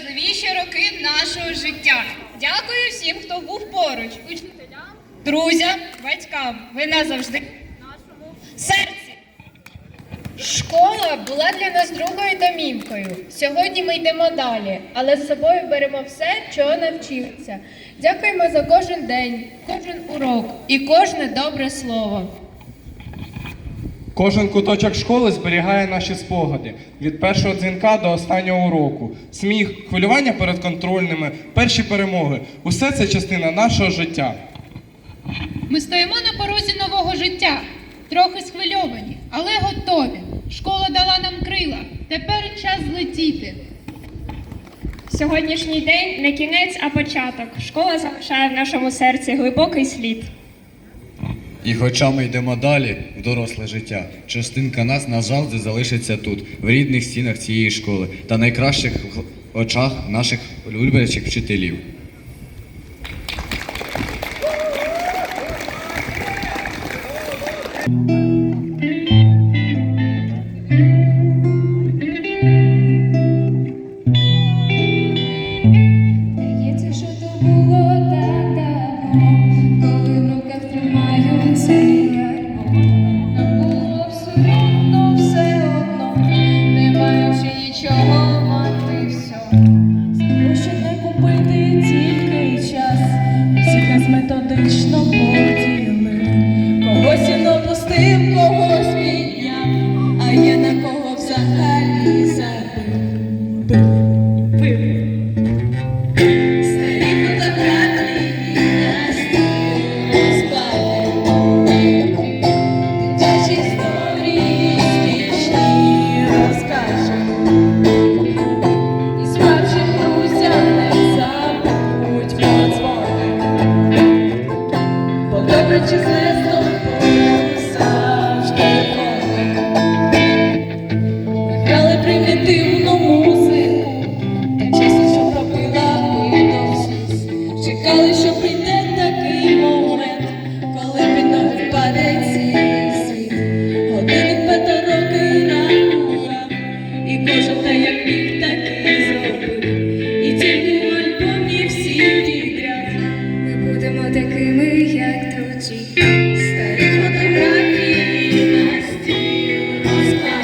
найважливіші роки нашого життя. Дякую всім, хто був поруч, учителям, друзям, батькам. Ви назавжди в нашому серці. Школа була для нас другою домівкою. Сьогодні ми йдемо далі, але з собою беремо все, чого навчилися. Дякуємо за кожен день, кожен урок і кожне добре слово. Кожен куточок школи зберігає наші спогади від першого дзвінка до останнього уроку. Сміх, хвилювання перед контрольними, перші перемоги усе це частина нашого життя. Ми стоїмо на порозі нового життя, трохи схвильовані, але готові. Школа дала нам крила. Тепер час злетіти. Сьогоднішній день не кінець, а початок. Школа залишає в нашому серці глибокий слід. І хоча ми йдемо далі в доросле життя, частинка нас назавжди залишиться тут, в рідних стінах цієї школи та найкращих очах наших улюблених вчителів. Здається,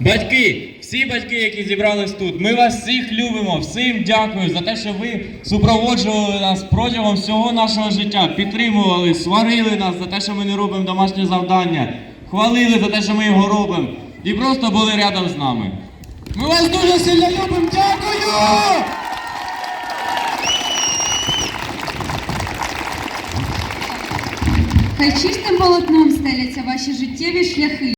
Батьки, всі батьки, які зібрались тут, ми вас всіх любимо, всім дякую за те, що ви супроводжували нас протягом всього нашого життя, підтримували, сварили нас за те, що ми не робимо домашнє завдання, хвалили за те, що ми його робимо, і просто були рядом з нами. Ми вас дуже сильно любимо, дякую! Хай чистим полотном стеляться ваші життєві шляхи.